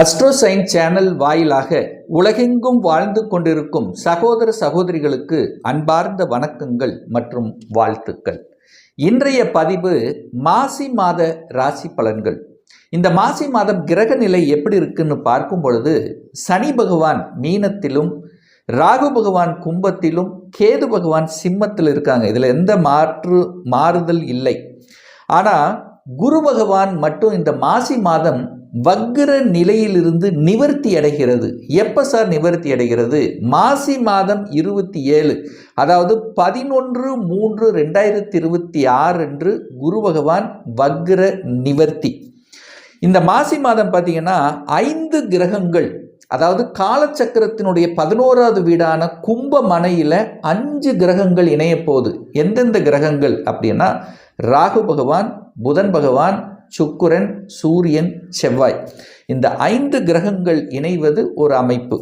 அஸ்ட்ரோசைன் channel வாயிலாக உலகெங்கும் வாழ்ந்து கொண்டிருக்கும் சகோதர சகோதரிகளுக்கு அன்பார்ந்த வணக்கங்கள் மற்றும் வாழ்த்துக்கள். இன்றைய பதிவு மாசி மாத ராசி பலன்கள். இந்த மாசி மாதம் கிரக நிலை எப்படி இருக்குன்னு பார்க்கும் பொழுது சனி பகவான் மீனத்திலும் ராகு பகவான் கும்பத்திலும் கேது பகவான் சிம்மத்தில் இருக்காங்க. இதில் எந்த மாற்று மாறுதல் இல்லை. ஆனால் குரு பகவான் மட்டும் இந்த மாசி மாதம் வக்ர நிலையிலிருந்து நிவர்த்தி அடைகிறது. எப்போ சார் நிவர்த்தி அடைகிறது? மாசி மாதம் இருபத்தி ஏழு. அதாவது பதினொன்று மூன்று ரெண்டாயிரத்தி இருபத்தி ஆறு அன்று குரு பகவான் வக்ர நிவர்த்தி. இந்த மாசி மாதம் பார்த்தீங்கன்னா ஐந்து கிரகங்கள் அதாவது காலச்சக்கரத்தினுடைய பதினோராவது வீடான கும்ப மனையில் அஞ்சு கிரகங்கள் இணைய போகுது. எந்தெந்த கிரகங்கள் அப்படின்னா ராகு பகவான் புதன் பகவான் சுக்கிரன் சூரியன் செவ்வாய். இந்த ஐந்து கிரகங்கள் இணைவது ஒரு அமைப்பு.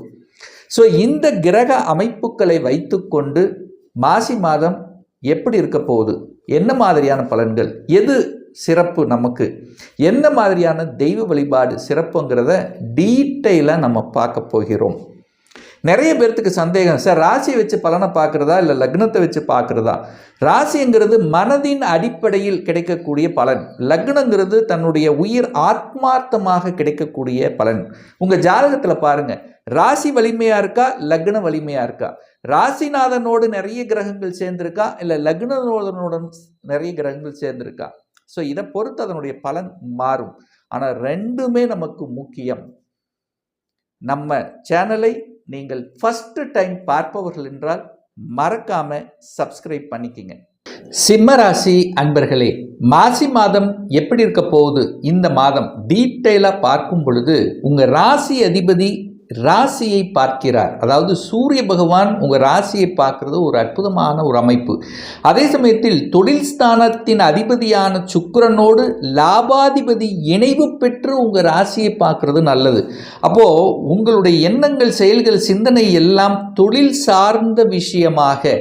ஸோ இந்த கிரக அமைப்புகளை வைத்துக்கொண்டு மாசி மாதம் எப்படி இருக்க போகுது? என்ன மாதிரியான பலன்கள்? எது சிறப்பு நமக்கு? என்ன மாதிரியான தெய்வ வழிபாடு சிறப்புங்கிறத டீட்டெயிலாக நம்ம பார்க்க போகிறோம். நிறைய பேர்த்துக்கு சந்தேகம் சார் ராசியை வச்சு பலனை பார்க்குறதா இல்லை லக்னத்தை வச்சு பார்க்குறதா? ராசிங்கிறது மனதின் அடிப்படையில் கிடைக்கக்கூடிய பலன். லக்னங்கிறது தன்னுடைய உயிர் ஆத்மார்த்தமாக கிடைக்கக்கூடிய பலன். உங்கள் ஜாதகத்தில் பாருங்கள் ராசி வலிமையாக இருக்கா? லக்ன வலிமையாக இருக்கா? ராசிநாதனோடு நிறைய கிரகங்கள் சேர்ந்திருக்கா? இல்லை லக்னநாதனுடன் நிறைய கிரகங்கள் சேர்ந்திருக்கா? ஸோ இதை பொறுத்து அதனுடைய பலன் மாறும். ஆனால் ரெண்டுமே நமக்கு முக்கியம். நம்ம சேனலை நீங்கள் ஃபஸ்ட்டு டைம் பார்ப்பவர்கள் என்றால் மறக்காமல் சப்ஸ்கிரைப் பண்ணிக்கிங்க. சிம்மராசி அன்பர்களே மாசி மாதம் எப்படி இருக்க போகுது? இந்த மாதம் டீட்டெயிலாக பார்க்கும் பொழுது உங்கள் ராசி அதிபதி ராசியை பார்க்கிறார். அதாவது சூரிய பகவான் உங்கள் ராசியை பார்க்குறது ஒரு அற்புதமான ஒரு அமைப்பு. அதே சமயத்தில் தொழில் ஸ்தானத்தின் அதிபதியான சுக்கரனோடு லாபாதிபதி இணைவு பெற்று உங்கள் ராசியை பார்க்குறது நல்லது. அப்போது உங்களுடைய எண்ணங்கள் செயல்கள் சிந்தனை எல்லாம் தொழில் சார்ந்த விஷயமாக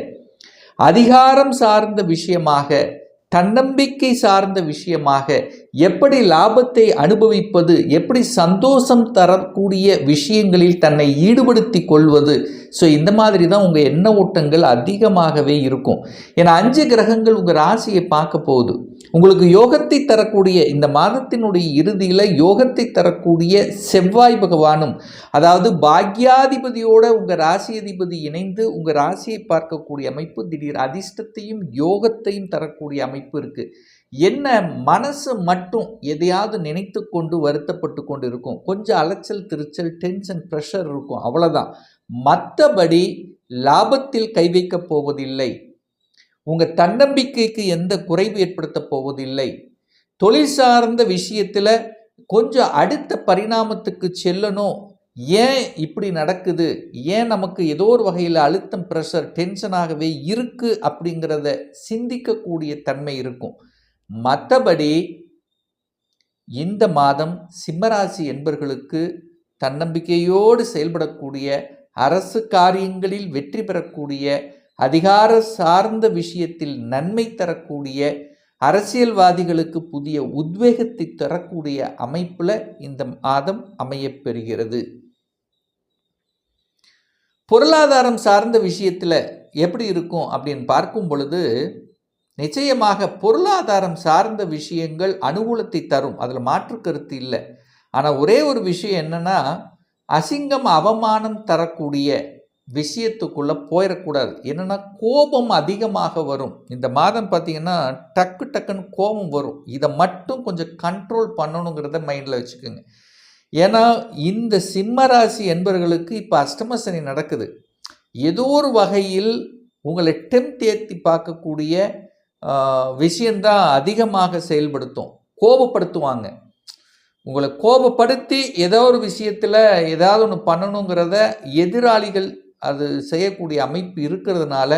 அதிகாரம் சார்ந்த விஷயமாக தன்னம்பிக்கை சார்ந்த விஷயமாக எப்படி லாபத்தை அனுபவிப்பது எப்படி சந்தோஷம் தரக்கூடிய விஷயங்களில் தன்னை ஈடுபடுத்தி கொள்வது. ஸோ இந்த மாதிரி தான் உங்கள் எண்ண ஓட்டங்கள் அதிகமாகவே இருக்கும். ஏன்னா அஞ்சு கிரகங்கள் உங்கள் ராசியை பார்க்க போகுது. உங்களுக்கு யோகத்தை தரக்கூடிய இந்த மாதத்தினுடைய இறுதியில் யோகத்தை தரக்கூடிய செவ்வாய் பகவானும் அதாவது பாக்யாதிபதியோட உங்கள் ராசி அதிபதி இணைந்து உங்கள் ராசியை பார்க்கக்கூடிய அமைப்பு திடீர் அதிர்ஷ்டத்தையும் யோகத்தையும் தரக்கூடிய அமைப்பு இருக்குது என்ன மனசு மட்டும் எதையாவது நினைத்து கொண்டு வருத்தப்பட்டு கொண்டு இருக்கும் கொஞ்சம் அலைச்சல் திருச்சல் டென்ஷன் ப்ரெஷர் இருக்கும். அவ்வளோதான் மற்றபடி லாபத்தில் கை வைக்கப் போவதில்லை. உங்கள் தன்னம்பிக்கைக்கு எந்த குறைவு ஏற்படுத்த போவதில்லை. தொழில் சார்ந்த விஷயத்தில் கொஞ்சம் அடுத்த பரிணாமத்துக்கு செல்லணும். ஏன் இப்படி நடக்குது? ஏன் நமக்கு ஏதோ ஒரு வகையில் அழுத்தம் ப்ரெஷர் டென்ஷனாகவே இருக்குது அப்படிங்கிறத சிந்திக்கக்கூடிய தன்மை இருக்கும். மற்றபடி இந்த மாதம் சிம்மராசி என்பர்களுக்கு தன்னம்பிக்கையோடு செயல்படக்கூடிய அரசு காரியங்களில் வெற்றி பெறக்கூடிய அதிகார சார்ந்த விஷயத்தில் நன்மை தரக்கூடிய அரசியல்வாதிகளுக்கு புதிய உத்வேகத்தை தரக்கூடிய அமைப்பில் இந்த மாதம் அமையப்பெறுகிறது பொருளாதாரம் சார்ந்த விஷயத்தில் எப்படி இருக்கும் அப்படின்னு பார்க்கும் பொழுது நிச்சயமாக பொருளாதாரம் சார்ந்த விஷயங்கள் அனுகூலத்தை தரும். அதில் மாற்று கருத்து இல்லை. ஆனால் ஒரே ஒரு விஷயம் என்னென்னா அசிங்கம் அவமானம் தரக்கூடிய விஷயத்துக்குள்ளே போயிடக்கூடாது என்னென்னா கோபம் அதிகமாக வரும். இந்த மாதம் பார்த்திங்கன்னா டக்கு டக்குன்னு கோபம் வரும். இதை மட்டும் கொஞ்சம் கண்ட்ரோல் பண்ணணுங்கிறத மைண்டில் வச்சுக்கோங்க. ஏன்னா இந்த சிம்மராசி என்பவர்களுக்கு இப்போ அஷ்டமசனி நடக்குது. ஏதோ ஒரு வகையில் உங்களை டெம்ட் ஏற்றி பார்க்கக்கூடிய விஷயந்தான் அதிகமாக செயல்படுத்தும். கோபப்படுத்துவாங்க. உங்களை கோபப்படுத்தி ஏதோ ஒரு விஷயத்தில் ஏதாவது ஒன்று பண்ணணுங்கிறத எதிராளிகள் அது செய்யக்கூடிய அமைப்பு இருக்கிறதுனால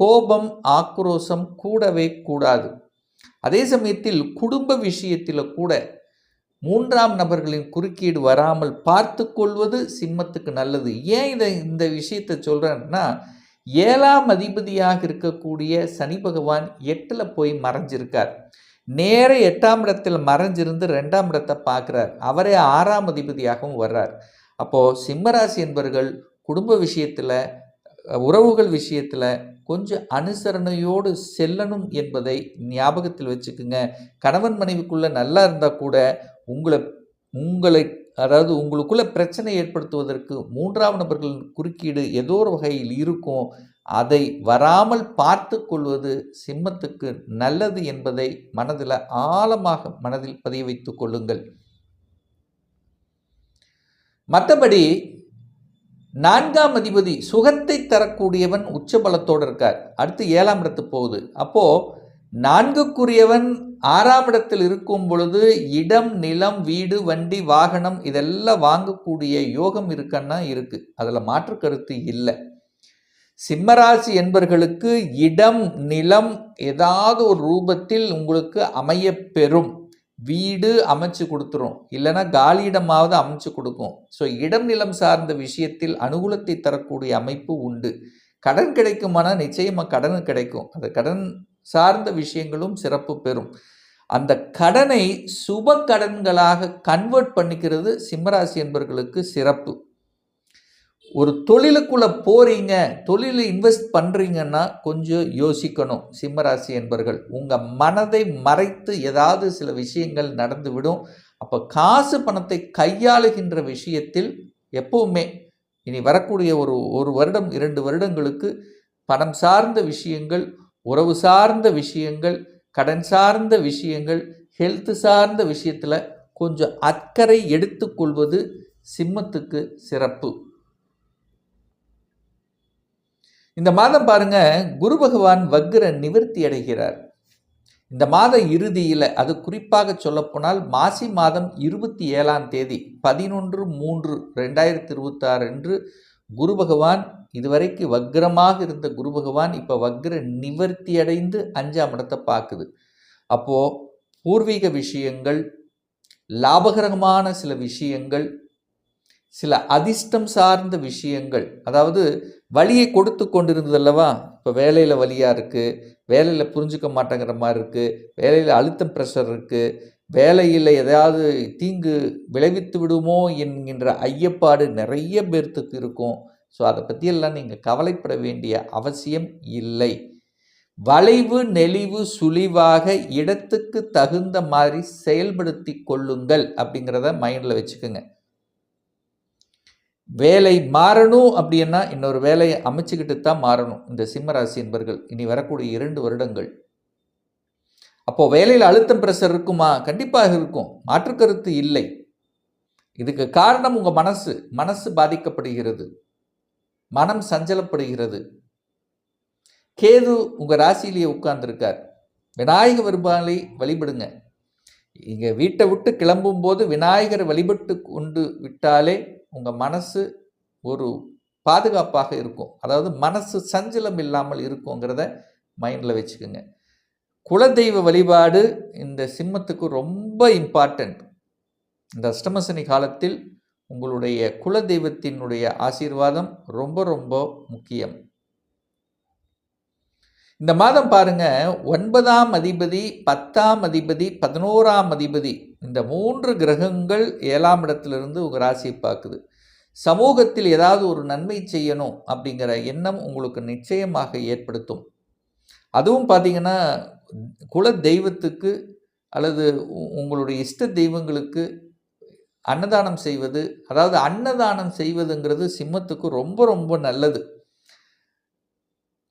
கோபம் ஆக்ரோஷம் கூடவே கூடாது. அதே சமயத்தில் குடும்ப விஷயத்தில் கூட மூன்றாம் நபர்களின் குறுக்கீடு வராமல் பார்த்து கொள்வது சிம்மத்துக்கு நல்லது. ஏன் இதை இந்த விஷயத்தை சொல்கிறேன்னா ஏழாம் அதிபதியாக இருக்கக்கூடிய சனி பகவான் எட்டில் போய் மறைஞ்சிருக்கார். நேர எட்டாம் இடத்தில் மறைஞ்சிருந்து ரெண்டாம் இடத்தை பார்க்குறார். அவரே ஆறாம் அதிபதியாகவும் வர்றார். அப்போது சிம்மராசி என்பவர்கள் குடும்ப விஷயத்தில் உறவுகள் விஷயத்தில் கொஞ்சம் அனுசரணையோடு செல்லணும் என்பதை ஞாபகத்தில் வச்சுக்குங்க. கணவன் மனைவிக்குள்ளே நல்லா இருந்தால் கூட உங்களை உங்களை அதாவது உங்களுக்குள்ள பிரச்சனை ஏற்படுத்துவதற்கு மூன்றாம் நபர்களின் குறுக்கீடு ஏதோ ஒரு வகையில் இருக்கும். அதை வராமல் பார்த்து கொள்வது சிம்மத்துக்கு நல்லது என்பதை மனதில் ஆழமாக மனதில் பதிய வைத்துக் கொள்ளுங்கள். மற்றபடி நான்காம் அதிபதி சுகத்தை தரக்கூடியவன் உச்சபலத்தோடு இருக்கார். அடுத்து ஏழாம் இடத்து போகுது. அப்போ நான்குக்குரியவன் ஆறாம் இடத்தில் இருக்கும் பொழுது இடம் நிலம் வீடு வண்டி வாகனம் இதெல்லாம் வாங்கக்கூடிய யோகம் இருக்கன்னா இருக்கு. அதில் மாற்று கருத்து இல்லை. சிம்மராசி என்பர்களுக்கு இடம் நிலம் ஏதாவது ஒரு ரூபத்தில் உங்களுக்கு அமைய பெறும் வீடு அமைச்சு கொடுத்துரும். இல்லைன்னா காலியிடமாவது அமைச்சு கொடுக்கும். ஸோ இடம் நிலம் சார்ந்த விஷயத்தில் அனுகூலத்தை தரக்கூடிய அமைப்பு உண்டு. கடன் கிடைக்குமானால் நிச்சயமாக கடன் கிடைக்கும். அந்த கடன் சார்ந்த விஷயங்களும் சிறப்பு பெறும். அந்த கடனை சுப கடன்களாக கன்வெர்ட் பண்ணிக்கிறது சிம்மராசி என்பவர்களுக்கு சிறப்பு. ஒரு தொழிலுக்குள்ளே போகிறீங்க தொழிலில் இன்வெஸ்ட் பண்ணுறீங்கன்னா கொஞ்சம் யோசிக்கணும் சிம்மராசி என்பர்கள். உங்கள் மனதை மறைத்து ஏதாவது சில விஷயங்கள் நடந்துவிடும். அப்போ காசு பணத்தை கையாளுகின்ற விஷயத்தில் எப்பவுமே இனி வரக்கூடிய ஒரு ஒரு வருடம் இரண்டு வருடங்களுக்கு பணம் சார்ந்த விஷயங்கள் உறவு சார்ந்த விஷயங்கள் கடன் சார்ந்த விஷயங்கள் ஹெல்த் சார்ந்த விஷயத்தில் கொஞ்சம் அக்கறை எடுத்துக்கொள்வது சிம்மத்துக்கு சிறப்பு. இந்த மாதம் பாருங்க குரு பகவான் வக்ர நிவர்த்தி அடைகிறார். இந்த மாத இறுதியில் அது குறிப்பாக சொல்லப்போனால் மாசி மாதம் இருபத்தி ஏழாம் தேதி பதினொன்று மூன்று ரெண்டாயிரத்தி இருபத்தாறு அன்று குரு பகவான் இதுவரைக்கு வக்ரமாக இருந்த குரு பகவான் இப்போ வக்ர நிவர்த்தி அடைந்து அஞ்சாம் இடத்தை பார்க்குது. அப்போது பூர்வீக விஷயங்கள் லாபகரமான சில விஷயங்கள் சில அதிர்ஷ்டம் சார்ந்த விஷயங்கள் அதாவது வழியை கொடுத்து கொண்டிருந்தது அல்லவா? இப்போ வேலையில் வழியாக இருக்குது வேலையில் புரிஞ்சுக்க மாட்டேங்கிற மாதிரி இருக்குது வேலையில் அழுத்தம் ப்ரெஷர் இருக்குது வேலையில் ஏதாவது தீங்கு விளைவித்து விடுமோ என்கின்ற ஐயப்பாடு நிறைய பேர்த்துக்கு இருக்கும். ஸோ அதை பற்றியெல்லாம் நீங்கள் கவலைப்பட வேண்டிய அவசியம் இல்லை. வளைவு நெளிவு சுழிவாக இடத்துக்கு தகுந்த மாதிரி செயல்படுத்தி கொள்ளுங்கள் அப்படிங்கிறத மைண்டில் வச்சுக்கோங்க. வேலை மாறணும் அப்படின்னா இன்னொரு வேலையை அமைச்சுக்கிட்டு தான் மாறணும். இந்த சிம்மராசி என்பர்கள் இனி வரக்கூடிய இரண்டு வருடங்கள் அப்போது வேலையில் அழுத்தம் ப்ரெஷர் இருக்குமா? கண்டிப்பாக இருக்கும். மாற்றுக்கருத்து இல்லை. இதுக்கு காரணம் உங்கள் மனசு. மனசு பாதிக்கப்படுகிறது. மனம் சஞ்சலப்படுகிறது. கேது உங்கள் ராசியிலேயே உட்கார்ந்துருக்கார். விநாயக பெருமாளை வழிபடுங்க. இங்கே வீட்டை விட்டு கிளம்பும்போது விநாயகரை வழிபட்டு கொண்டு விட்டாலே உங்கள் மனசு ஒரு பாதுகாப்பாக இருக்கும். அதாவது மனசு சஞ்சலம் இல்லாமல் இருக்குங்கிறத மைண்டில் வச்சுக்கோங்க. குலதெய்வ வழிபாடு இந்த சிம்மத்துக்கு ரொம்ப இம்பார்ட்டண்ட் இந்த அஷ்டமசனி காலத்தில் உங்களுடைய குலதெய்வத்தினுடைய ஆசீர்வாதம் ரொம்ப ரொம்ப முக்கியம். இந்த மாதம் பாருங்க ஒன்பதாம் அதிபதி பத்தாம் அதிபதி பதினோராம் அதிபதி இந்த மூன்று கிரகங்கள் ஏழாம் இடத்திலிருந்து உங்கள் ராசியை பார்க்குது. சமூகத்தில் ஏதாவது ஒரு நன்மை செய்யணும் அப்படிங்கிற எண்ணம் உங்களுக்கு நிச்சயமாக ஏற்படுத்தும். அதுவும் பார்த்தீங்கன்னா குல தெய்வத்துக்கு அல்லது உங்களுடைய இஷ்ட தெய்வங்களுக்கு அன்னதானம் செய்வது அதாவது அன்னதானம் செய்வதுங்கிறது சிம்மத்துக்கு ரொம்ப ரொம்ப நல்லது.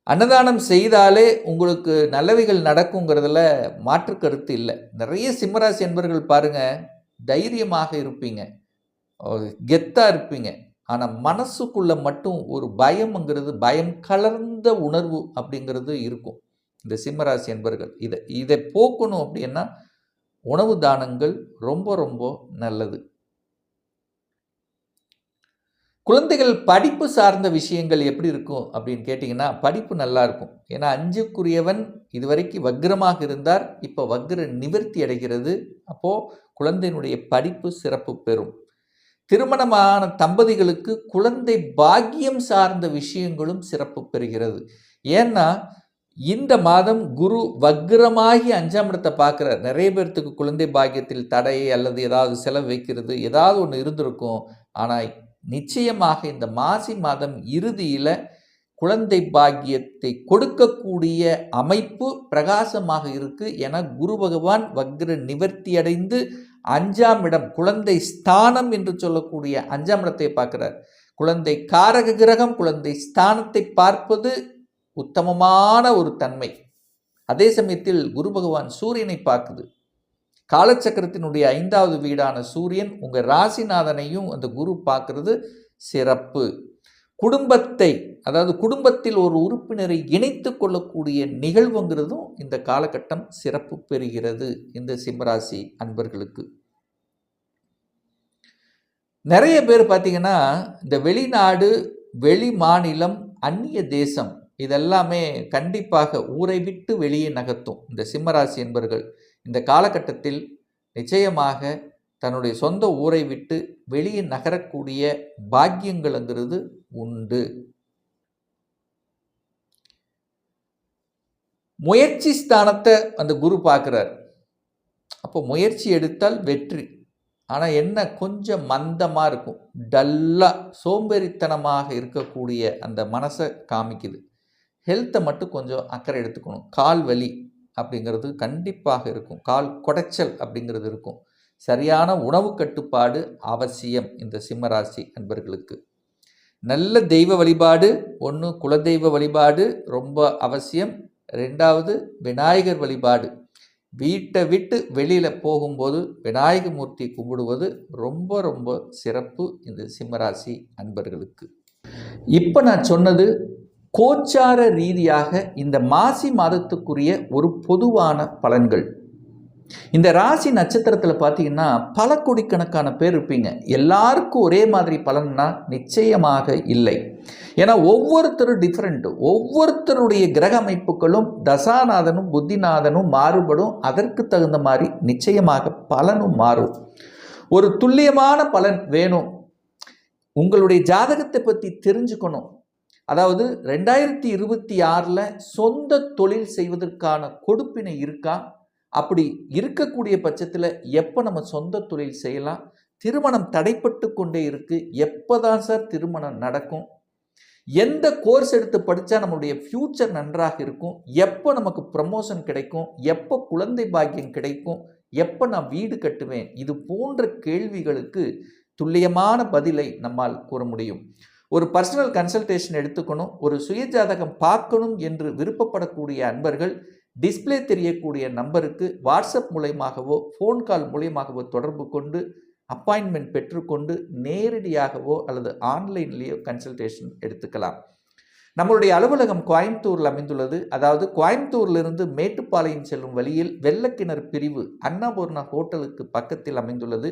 அன்னதானம் செய்தாலே உங்களுக்கு நல்லவைகள் நடக்குங்கிறதுல மாற்று கருத்து இல்லை. நிறைய சிம்மராசி என்பர்கள் பாருங்கள் தைரியமாக இருப்பீங்க. கெத்தாக இருப்பீங்க. ஆனால் மனசுக்குள்ளே மட்டும் ஒரு பயம்ங்கிறது பயம் கலர்ந்த உணர்வு அப்படிங்கிறது இருக்கும். இந்த சிம்மராசி என்பர்கள் இதை இதை போக்கணும் அப்படின்னா உணவு தானங்கள் ரொம்ப ரொம்ப நல்லது. குழந்தைகள் படிப்பு சார்ந்த விஷயங்கள் எப்படி இருக்கும் அப்படின்னு கேட்டிங்கன்னா படிப்பு நல்லா இருக்கும். ஏன்னா அஞ்சுக்குரியவன் இதுவரைக்கும் வக்ரமாக இருந்தார் இப்போ வக்ர நிவர்த்தி அடைகிறது. அப்போது குழந்தையினுடைய படிப்பு சிறப்பு பெறும். திருமணமான தம்பதிகளுக்கு குழந்தை பாக்கியம் சார்ந்த விஷயங்களும் சிறப்பு பெறுகிறது. ஏன்னா இந்த மாதம் குரு வக்ரமாகி அஞ்சாம் இடத்தை பார்க்குற நிறைய பேர்த்துக்கு குழந்தை பாக்கியத்தில் தடை அல்லது ஏதாவது செலவு வைக்கிறது ஏதாவது ஒன்று இருந்திருக்கும். ஆனால் நிச்சயமாக இந்த மாசி மாதம் இறுதியில் குழந்தை பாக்கியத்தை கொடுக்கக்கூடிய அமைப்பு பிரகாசமாக இருக்கு என குரு பகவான் வக்ர நிவர்த்தி அடைந்து அஞ்சாம் இடம் குழந்தை ஸ்தானம் என்று சொல்லக்கூடிய அஞ்சாம் இடத்தை பார்க்கிறார். குழந்தை காரக கிரகம் குழந்தை ஸ்தானத்தை பார்ப்பது உத்தமமான ஒரு தன்மை. அதே சமயத்தில் குரு பகவான் சூரியனை பார்க்குது. காலச்சக்கரத்தினுடைய ஐந்தாவது வீடான சூரியன் உங்கள் ராசிநாதனையும் அந்த குரு பார்க்கறது சிறப்பு. குடும்பத்தை அதாவது குடும்பத்தில் ஒரு உறுப்பினரை இணைத்து கொள்ளக்கூடிய நிகழ்வுங்கிறதும் இந்த காலகட்டம் சிறப்பு பெறுகிறது இந்த சிம்மராசி அன்பர்களுக்கு. நிறைய பேர் பார்த்தீங்கன்னா இந்த வெளிநாடு வெளி மாநிலம் அந்நிய தேசம் இதெல்லாமே கண்டிப்பாக ஊரை விட்டு வெளியே நகர்த்தும் இந்த சிம்மராசி என்பர்கள். இந்த காலகட்டத்தில் நிச்சயமாக தன்னுடைய சொந்த ஊரை விட்டு வெளியே நகரக்கூடிய பாக்கியங்கள்ங்கிறது உண்டு. முயற்சி ஸ்தானத்தை அந்த குரு பார்க்குறார். அப்போ முயற்சி எடுத்தால் வெற்றி. ஆனால் என்ன கொஞ்சம் மந்தமாக இருக்கும். டல்லாக சோம்பேறித்தனமாக இருக்கக்கூடிய அந்த மனசை காமிக்குது. ஹெல்த்தை மட்டும் கொஞ்சம் அக்கறை எடுத்துக்கணும். கால் வலி அப்படிங்கிறது கண்டிப்பாக இருக்கும். கால் குடைச்சல் அப்படிங்கிறது இருக்கும். சரியான உணவு கட்டுப்பாடு அவசியம் இந்த சிம்மராசி அன்பர்களுக்கு. நல்ல தெய்வ வழிபாடு ஒன்று குலதெய்வ வழிபாடு ரொம்ப அவசியம். ரெண்டாவது விநாயகர் வழிபாடு. வீட்டை விட்டு வெளியில் போகும்போது விநாயக மூர்த்தி கும்பிடுவது ரொம்ப ரொம்ப சிறப்பு இந்த சிம்மராசி அன்பர்களுக்கு. இப்போ நான் சொன்னது கோச்சார ரீதியாக இந்த மாசி மாதத்துக்குரிய ஒரு பொதுவான பலன்கள். இந்த ராசி நட்சத்திரத்தில் பார்த்தீங்கன்னா பல கோடிக்கணக்கான பேர் இருப்பீங்க. எல்லாருக்கும் ஒரே மாதிரி பலன்னா நிச்சயமாக இல்லை. ஏன்னா ஒவ்வொருத்தரும் டிஃப்ரெண்ட் ஒவ்வொருத்தருடைய கிரக அமைப்புகளும் தசாநாதனும் புத்திநாதனும் மாறுபடும். அதற்கு தகுந்த மாதிரி நிச்சயமாக பலனும் மாறும். ஒரு துல்லியமான பலன் வேணும். உங்களுடைய ஜாதகத்தை பற்றி தெரிஞ்சுக்கணும். அதாவது ரெண்டாயிரத்தி இருபத்தி ஆறில் சொந்த தொழில் செய்வதற்கான கொடுப்பினை இருக்கா? அப்படி இருக்கக்கூடிய பட்சத்தில் எப்போ நம்ம சொந்த தொழில் செய்யலாம்? திருமணம் தடைப்பட்டு கொண்டே இருக்கு. எப்போ தான் சார் திருமணம் நடக்கும்? எந்த கோர்ஸ் எடுத்து படித்தா நம்மளுடைய ஃப்யூச்சர் நன்றாக இருக்கும்? எப்போ நமக்கு ப்ரமோஷன் கிடைக்கும்? எப்போ குழந்தை பாக்கியம் கிடைக்கும்? எப்போ நான் வீடு கட்டுவேன்? இது போன்ற கேள்விகளுக்கு துல்லியமான பதிலை நம்மால் கூற முடியும். ஒரு பர்சனல் கன்சல்டேஷன் எடுத்துக்கணும் ஒரு சுயஜாதகம் பார்க்கணும் என்று விருப்பப்படக்கூடிய அன்பர்கள் டிஸ்பிளே தெரியக்கூடிய நம்பருக்கு வாட்ஸ்அப் மூலயமாகவோ ஃபோன் கால் மூலயமாகவோ தொடர்பு கொண்டு அப்பாயின்மெண்ட் பெற்றுக்கொண்டு நேரடியாகவோ அல்லது ஆன்லைன்லேயோ கன்சல்டேஷன் எடுத்துக்கலாம். நம்மளுடைய அலுவலகம் கோயம்புத்தூரில் அமைந்துள்ளது. அதாவது கோயம்புத்தூர்லிருந்து மேட்டுப்பாளையம் செல்லும் வழியில் வெள்ளக்கிணறு பிரிவு அன்னபூர்ணா ஹோட்டலுக்கு பக்கத்தில் அமைந்துள்ளது.